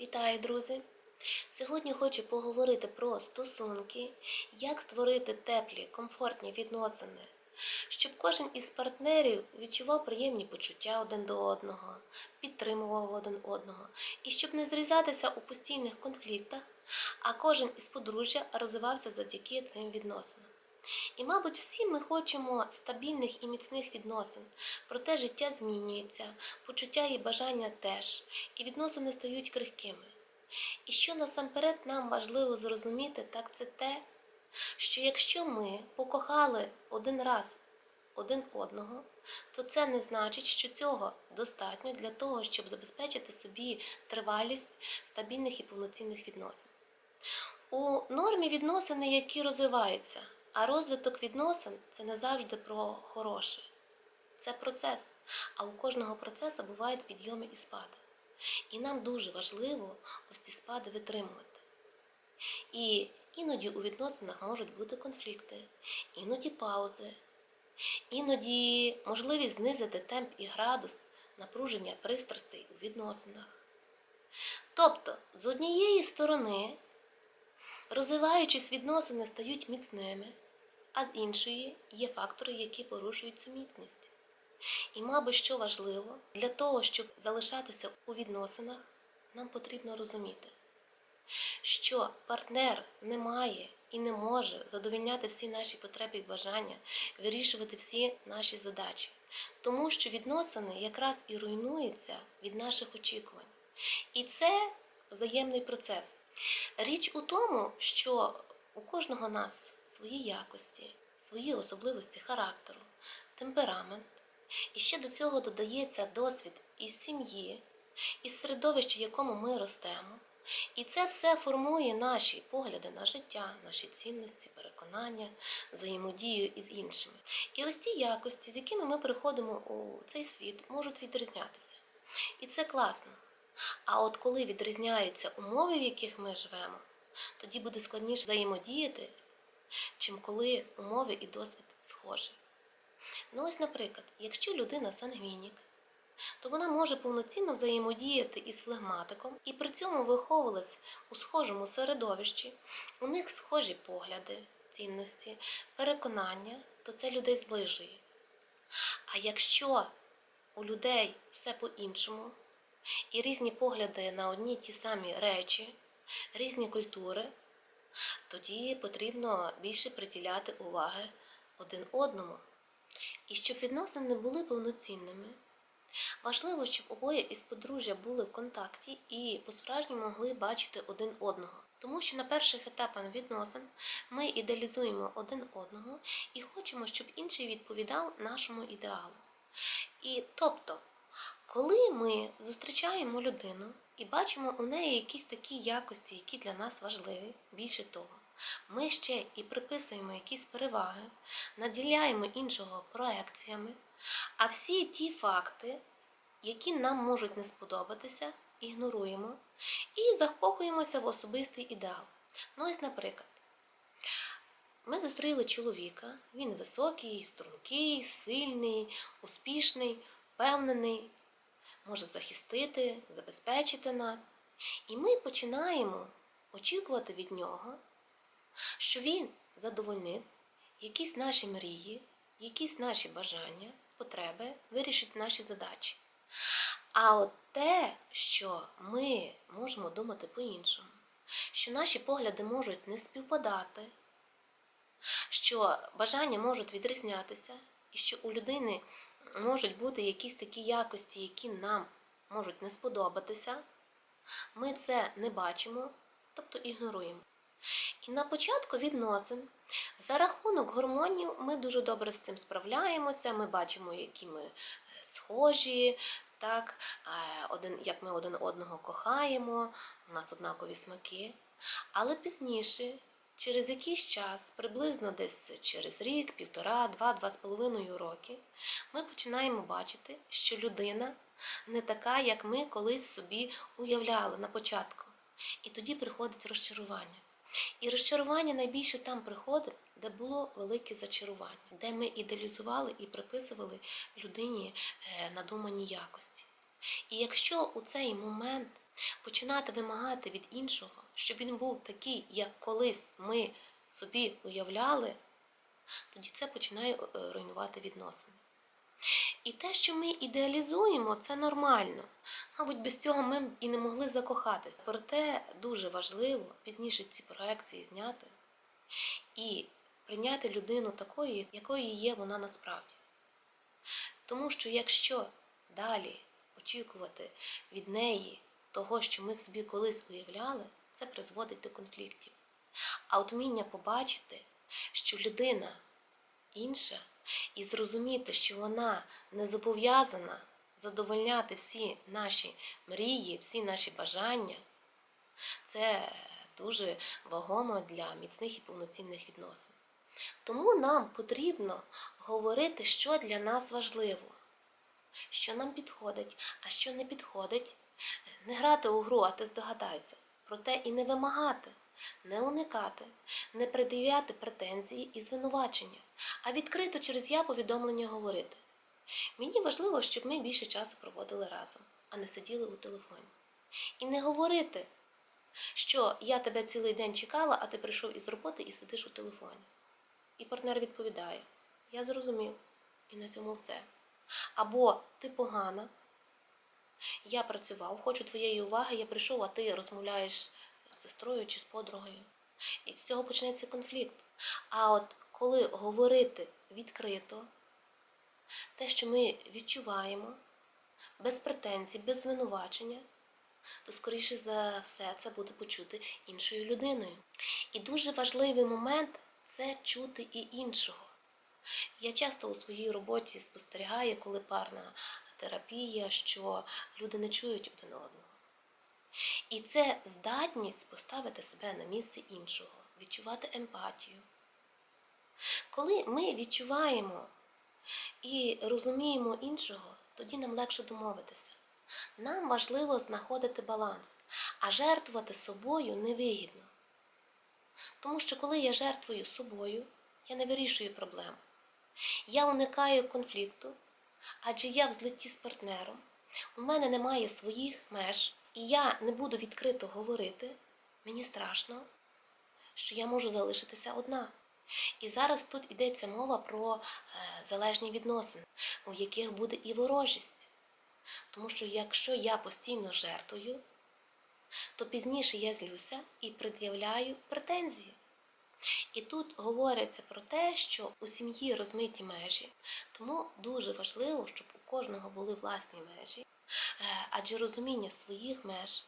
Вітаю, друзі! Сьогодні хочу поговорити про стосунки, як створити теплі, комфортні відносини, щоб кожен із партнерів відчував приємні почуття один до одного, підтримував один одного, і щоб не зрізатися у постійних конфліктах, а кожен із подружжя розвивався завдяки цим відносинам. І, мабуть, всі ми хочемо стабільних і міцних відносин, проте життя змінюється, почуття і бажання теж, і відносини стають крихкими. І що насамперед нам важливо зрозуміти, так це те, що якщо ми покохали один раз один одного, то це не значить, що цього достатньо для того, щоб забезпечити собі тривалість стабільних і повноцінних відносин. У нормі відносини, які розвиваються, а розвиток відносин це не завжди про хороше. Це процес, а у кожного процесу бувають підйоми і спади. І нам дуже важливо ось ці спади витримувати. І іноді у відносинах можуть бути конфлікти, іноді паузи, іноді можливість знизити темп і градус напруження пристрастей у відносинах. Тобто, з однієї сторони, розвиваючись, відносини стають міцними, а з іншої є фактори, які порушують цю міцність. І, мабуть, що важливо, для того, щоб залишатися у відносинах, нам потрібно розуміти, що партнер не має і не може задовільняти всі наші потреби і бажання, вирішувати всі наші задачі, тому що відносини якраз і руйнуються від наших очікувань. І це взаємний процес. Річ у тому, що у кожного нас свої якості, свої особливості характеру, темперамент. І ще до цього додається досвід із сім'ї, із середовища, в якому ми ростемо. І це все формує наші погляди на життя, наші цінності, переконання, взаємодію із іншими. І ось ті якості, з якими ми приходимо у цей світ, можуть відрізнятися. І це класно. А от коли відрізняються умови, в яких ми живемо, тоді буде складніше взаємодіяти, чим коли умови і досвід схожі. Ну ось, наприклад, якщо людина сангвінік, то вона може повноцінно взаємодіяти із флегматиком і при цьому виховувалась у схожому середовищі, у них схожі погляди, цінності, переконання, то це людей зближує. А якщо у людей все по-іншому, і різні погляди на одні ті самі речі, різні культури, тоді потрібно більше приділяти уваги один одному. І щоб відносини не були повноцінними, важливо, щоб обоє із подружжя були в контакті і по-справжньому могли бачити один одного. Тому що на перших етапах відносин ми ідеалізуємо один одного і хочемо, щоб інший відповідав нашому ідеалу. І тобто, коли ми зустрічаємо людину і бачимо у неї якісь такі якості, які для нас важливі, більше того, ми ще і приписуємо якісь переваги, наділяємо іншого проекціями, а всі ті факти, які нам можуть не сподобатися, ігноруємо і закохуємося в особистий ідеал. Ну, ось, наприклад, ми зустріли чоловіка, він високий, стрункий, сильний, успішний, впевнений, може захистити, забезпечити нас. І ми починаємо очікувати від нього що він задовольнить якісь наші мрії, якісь наші бажання, потреби, вирішить наші задачі. А от те, що ми можемо думати по-іншому, що наші погляди можуть не співпадати, що бажання можуть відрізнятися, і що у людини можуть бути якісь такі якості, які нам можуть не сподобатися, ми це не бачимо, тобто ігноруємо. І на початку відносин за рахунок гормонів ми дуже добре з цим справляємося. Ми бачимо, які ми е, схожі, так, е, один, як ми один одного кохаємо, у нас однакові смаки. Але пізніше, через якийсь час, приблизно десь через рік, півтора, два, два з половиною роки, ми починаємо бачити, що людина не така, як ми колись собі уявляли на початку. І тоді приходить розчарування. І розчарування найбільше там приходить, де було велике зачарування, де ми ідеалізували і приписували людині е, надумані якості. І якщо у цей момент починати вимагати від іншого, щоб він був такий, як колись ми собі уявляли, тоді це починає е, руйнувати відносини. І те, що ми ідеалізуємо, це нормально. Мабуть, без цього ми б і не могли закохатися. Проте дуже важливо пізніше ці проекції зняти і прийняти людину такою, якою є вона насправді. Тому що якщо далі очікувати від неї того, що ми собі колись уявляли, це призводить до конфліктів. А от вміння побачити, що людина інша, і зрозуміти, що вона не зобов'язана задовольняти всі наші мрії, всі наші бажання, це дуже вагомо для міцних і повноцінних відносин. Тому нам потрібно говорити, що для нас важливо, що нам підходить, а що не підходить. Не грати у гру, а ти здогадайся. Проте і не вимагати, не уникати, не пред'являти претензії і звинувачення, а відкрито через я повідомлення говорити. Мені важливо, щоб ми більше часу проводили разом, а не сиділи у телефоні. І не говорити, що я тебе цілий день чекала, а ти прийшов із роботи і сидиш у телефоні. І партнер відповідає: Я зрозумів, і на цьому все. Або ти погана, я працював, хочу твоєї уваги, я прийшов, а ти розмовляєш з сестрою чи з подругою. І з цього почнеться конфлікт. А от коли говорити відкрито, те, що ми відчуваємо, без претензій, без звинувачення, то, скоріше за все, це буде почути іншою людиною. І дуже важливий момент це чути і іншого. Я часто у своїй роботі спостерігаю, коли парна терапія, що люди не чують один одного. І це здатність поставити себе на місце іншого, відчувати емпатію. Коли ми відчуваємо і розуміємо іншого, тоді нам легше домовитися. Нам важливо знаходити баланс, а жертвувати собою невигідно. Тому що коли я жертвую собою, я не вирішую проблему. Я уникаю конфлікту, адже я в злитті з партнером, у мене немає своїх меж, і я не буду відкрито говорити, мені страшно, що я можу залишитися одна. І зараз тут йдеться мова про е, залежні відносини, у яких буде і ворожість. Тому що якщо я постійно жертвую, то пізніше я злюся і пред'являю претензії. І тут говориться про те, що у сім'ї розмиті межі, тому дуже важливо, щоб у кожного були власні межі, Е, адже розуміння своїх меж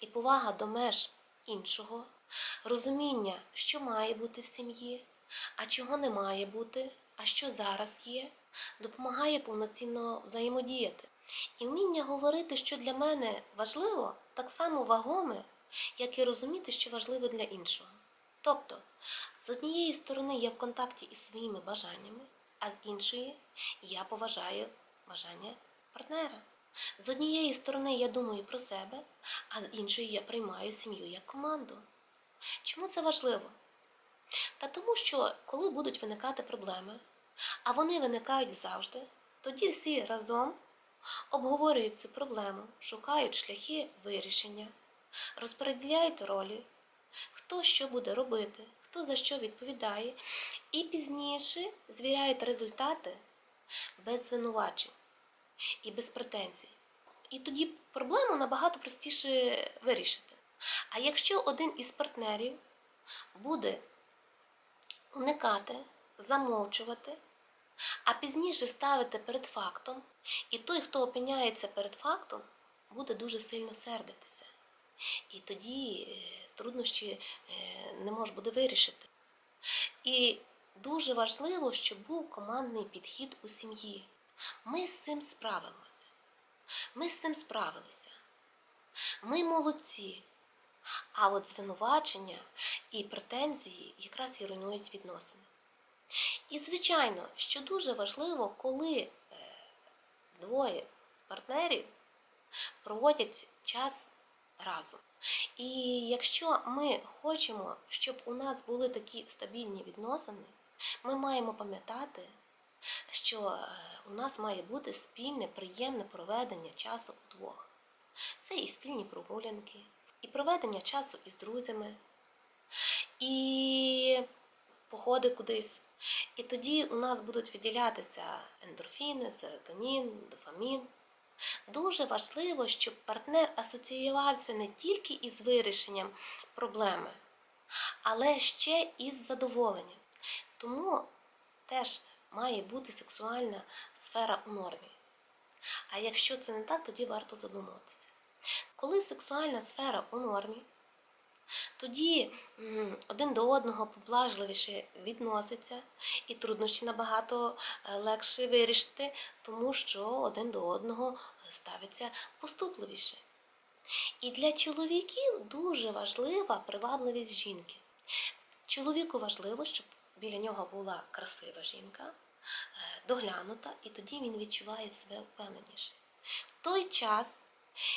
і повага до меж іншого, розуміння, що має бути в сім'ї, а чого не має бути, а що зараз є, допомагає повноцінно взаємодіяти. І вміння говорити, що для мене важливо, так само вагоме, як і розуміти, що важливо для іншого. Тобто, з однієї сторони я в контакті із своїми бажаннями, а з іншої я поважаю бажання партнера. З однієї сторони я думаю про себе, а з іншої я приймаю сім'ю як команду. Чому це важливо? Та тому, що коли будуть виникати проблеми, а вони виникають завжди, тоді всі разом обговорюють цю проблему, шукають шляхи вирішення, розподіляють ролі, хто що буде робити, хто за що відповідає, і пізніше звіряють результати без звинувачень і без претензій. І тоді проблему набагато простіше вирішити. А якщо один із партнерів буде уникати, замовчувати, а пізніше ставити перед фактом, і той, хто опиняється перед фактом, буде дуже сильно сердитися. І тоді е, труднощі е, не може буде вирішити. І дуже важливо, щоб був командний підхід у сім'ї. Ми з цим справимося. Ми з цим справилися. Ми молодці. А от звинувачення і претензії якраз і руйнують відносини. І, звичайно, що дуже важливо, коли е, двоє з партнерів проводять час разом. І якщо ми хочемо, щоб у нас були такі стабільні відносини, ми маємо пам'ятати, що е, у нас має бути спільне, приємне проведення часу удвох. Це і спільні прогулянки, і проведення часу із друзями, і походи кудись. І тоді у нас будуть виділятися ендорфіни, серотонін, дофамін. Дуже важливо, щоб партнер асоціювався не тільки із вирішенням проблеми, але ще із задоволенням. Тому теж має бути сексуальна сфера у нормі. А якщо це не так, тоді варто задуматися. Коли сексуальна сфера у нормі, тоді один до одного поблажливіше відноситься, і труднощі набагато е, легше вирішити, тому що один до одного ставиться поступливіше. І для чоловіків дуже важлива привабливість жінки. Чоловіку важливо, щоб біля нього була красива жінка, е, доглянута, і тоді він відчуває себе впевненіше. В той час,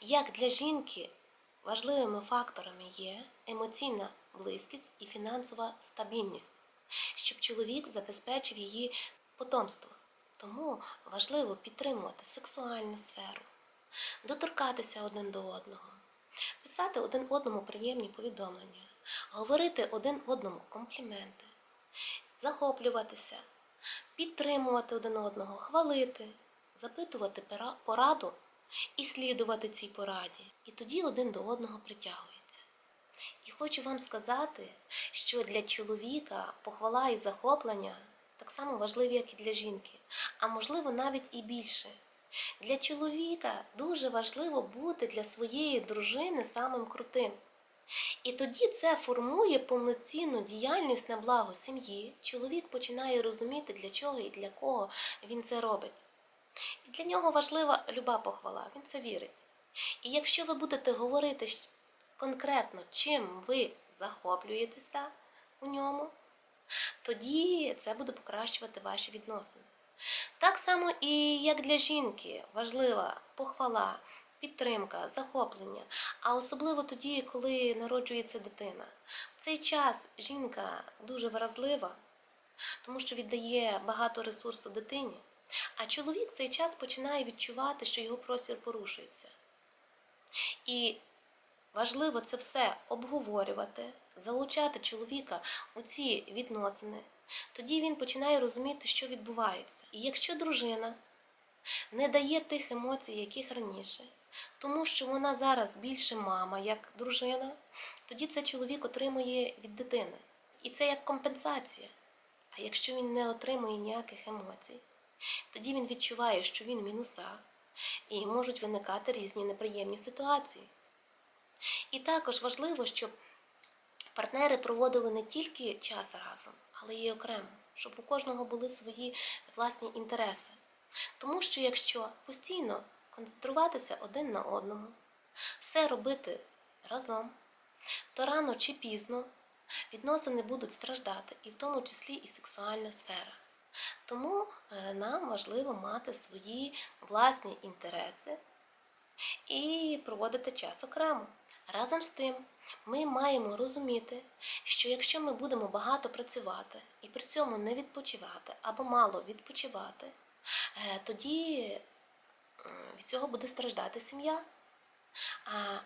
як для жінки важливими факторами є емоційна близькість і фінансова стабільність, щоб чоловік забезпечив її потомство. Тому важливо підтримувати сексуальну сферу, доторкатися один до одного, писати один одному приємні повідомлення, говорити один одному компліменти, захоплюватися, підтримувати один одного, хвалити, запитувати пораду і слідувати цій пораді. І тоді один до одного притягується. І хочу вам сказати, що для чоловіка похвала і захоплення так само важливі, як і для жінки, а можливо навіть і більше. Для чоловіка дуже важливо бути для своєї дружини самим крутим. І тоді це формує повноцінну діяльність на благо сім'ї. Чоловік починає розуміти, для чого і для кого він це робить. І для нього важлива люба похвала, він це вірить. І якщо ви будете говорити конкретно, чим ви захоплюєтеся у ньому, тоді це буде покращувати ваші відносини. Так само і як для жінки важлива похвала, підтримка, захоплення, а особливо тоді, коли народжується дитина. В цей час жінка дуже вразлива, тому що віддає багато ресурсу дитині, а чоловік в цей час починає відчувати, що його простір порушується. І важливо це все обговорювати, залучати чоловіка у ці відносини. Тоді він починає розуміти, що відбувається. І якщо дружина не дає тих емоцій, яких раніше, тому що вона зараз більше мама, як дружина, тоді це чоловік отримує від дитини. І це як компенсація. А якщо він не отримує ніяких емоцій, тоді він відчуває, що він в мінусах, і можуть виникати різні неприємні ситуації. І також важливо, щоб партнери проводили не тільки час разом, але й окремо, щоб у кожного були свої власні інтереси. Тому що якщо постійно концентруватися один на одному, все робити разом, то рано чи пізно відносини будуть страждати, і в тому числі і сексуальна сфера. Тому е, нам важливо мати свої власні інтереси і проводити час окремо. Разом з тим, ми маємо розуміти, що якщо ми будемо багато працювати і при цьому не відпочивати або мало відпочивати, е, тоді від цього буде страждати сім'я.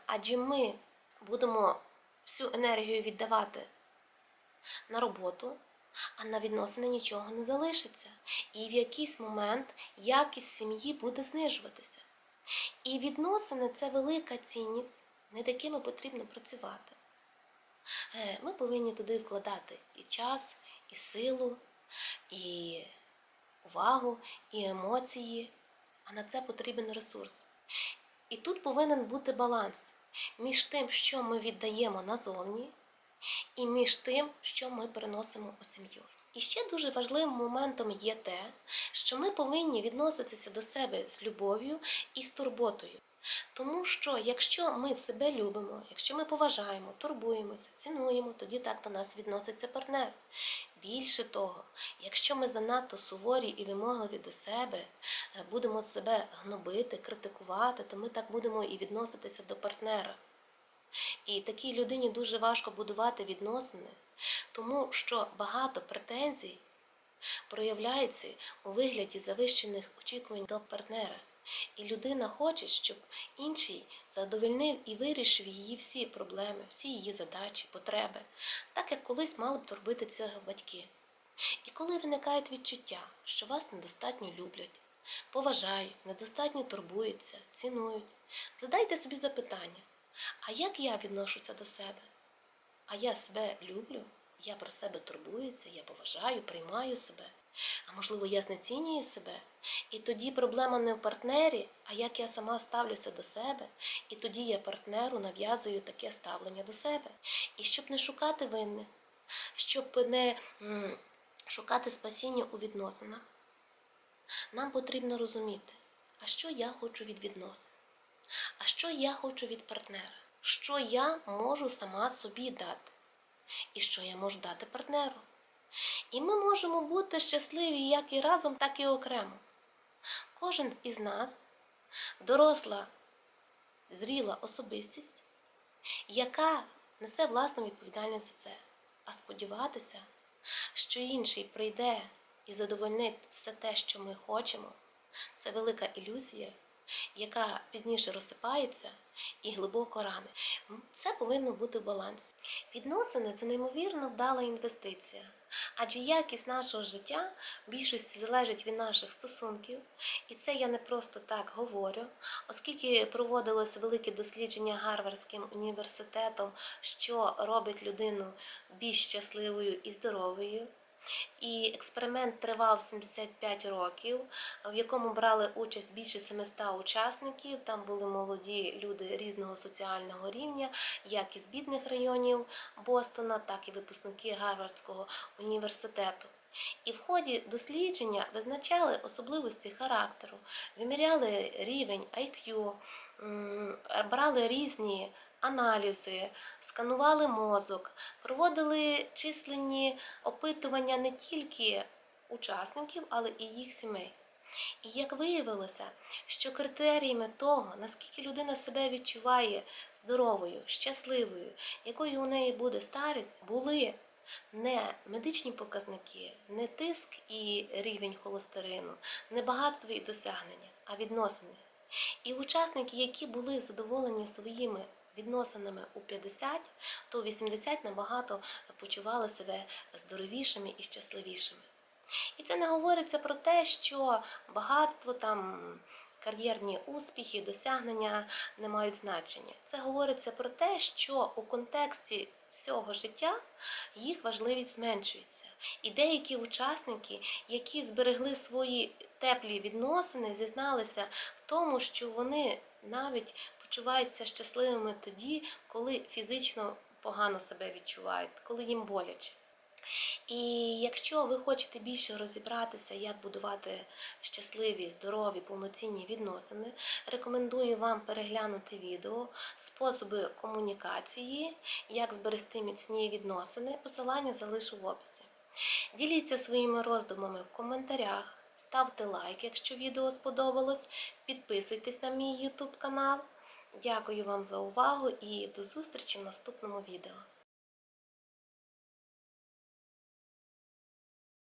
Адже ми будемо всю енергію віддавати на роботу, а на відносини нічого не залишиться. І в якийсь момент якість сім'ї буде знижуватися. І відносини це велика цінність, над якими потрібно працювати. Е, Ми повинні туди вкладати і час, і силу, і увагу, і емоції, а на це потрібен ресурс. І тут повинен бути баланс між тим, що ми віддаємо назовні, і між тим, що ми переносимо у сім'ю. І ще дуже важливим моментом є те, що ми повинні відноситися до себе з любов'ю і з турботою. Тому що якщо ми себе любимо, якщо ми поважаємо, турбуємося, цінуємо, тоді так до нас відноситься партнер. Більше того, якщо ми занадто суворі і вимогливі до себе, е, будемо себе гнобити, критикувати, то ми так будемо і відноситися до партнера. І такій людині дуже важко будувати відносини, тому що багато претензій проявляється у вигляді завищених очікувань до партнера. І людина хоче, щоб інший задовольнив і вирішив її всі проблеми, всі її задачі, потреби, так як колись мали б то робити цього батьки. І коли виникають відчуття, що вас недостатньо люблять, поважають, недостатньо турбуються, цінують, задайте собі запитання, а як я відношуся до себе? А я себе люблю, я про себе турбуюся, я поважаю, приймаю себе. А можливо, я знецінюю себе. І тоді проблема не в партнері, а як я сама ставлюся до себе, і тоді я партнеру нав'язую таке ставлення до себе. І щоб не шукати винних, щоб не шукати спасіння у відносинах, нам потрібно розуміти, а що я хочу від відносин, а що я хочу від партнера, що я можу сама собі дати, і що я можу дати партнеру. І ми можемо бути щасливі як і разом, так і окремо. Кожен із нас доросла, зріла особистість, яка несе власну відповідальність за це. А сподіватися, що інший прийде і задовольнить все те, що ми хочемо, це велика ілюзія, яка пізніше розсипається і глибоко ране. Це повинно бути в балансі. Відносини це неймовірно вдала інвестиція, адже якість нашого життя в більшості залежить від наших стосунків. І це я не просто так говорю, оскільки проводилось велике дослідження Гарвардським університетом, що робить людину більш щасливою і здоровою. І експеримент тривав 75 років, в якому брали участь більше 700 учасників. Там були молоді люди різного соціального рівня, як із бідних районів Бостона, так і випускники Гарвардського університету. І в ході дослідження визначали особливості характеру, виміряли рівень IQ, брали різні аналізи, сканували мозок, проводили численні опитування не тільки учасників, але і їх сімей. І як виявилося, що критеріями того, наскільки людина себе відчуває здоровою, щасливою, якою у неї буде старість, були не медичні показники, не тиск і рівень холестерину, не багатство і досягнення, а відносини. І учасники, які були задоволені своїми відносинами у 50, то у 80 набагато почували себе здоровішими і щасливішими. І це не говориться про те, що багатство там. Кар'єрні успіхи, досягнення не мають значення. Це говориться про те, що у контексті всього життя їх важливість зменшується. І деякі учасники, які зберегли свої теплі відносини, зізналися в тому, що вони навіть почуваються щасливими тоді, коли фізично погано себе відчувають, коли їм боляче. І якщо ви хочете більше розібратися, як будувати щасливі, здорові, повноцінні відносини, рекомендую вам переглянути відео способи комунікації, як зберегти міцні відносини. Посилання залишу в описі. Діліться своїми роздумами в коментарях, ставте лайк, якщо відео сподобалось, підписуйтесь на мій YouTube канал. Дякую вам за увагу і до зустрічі в наступному відео.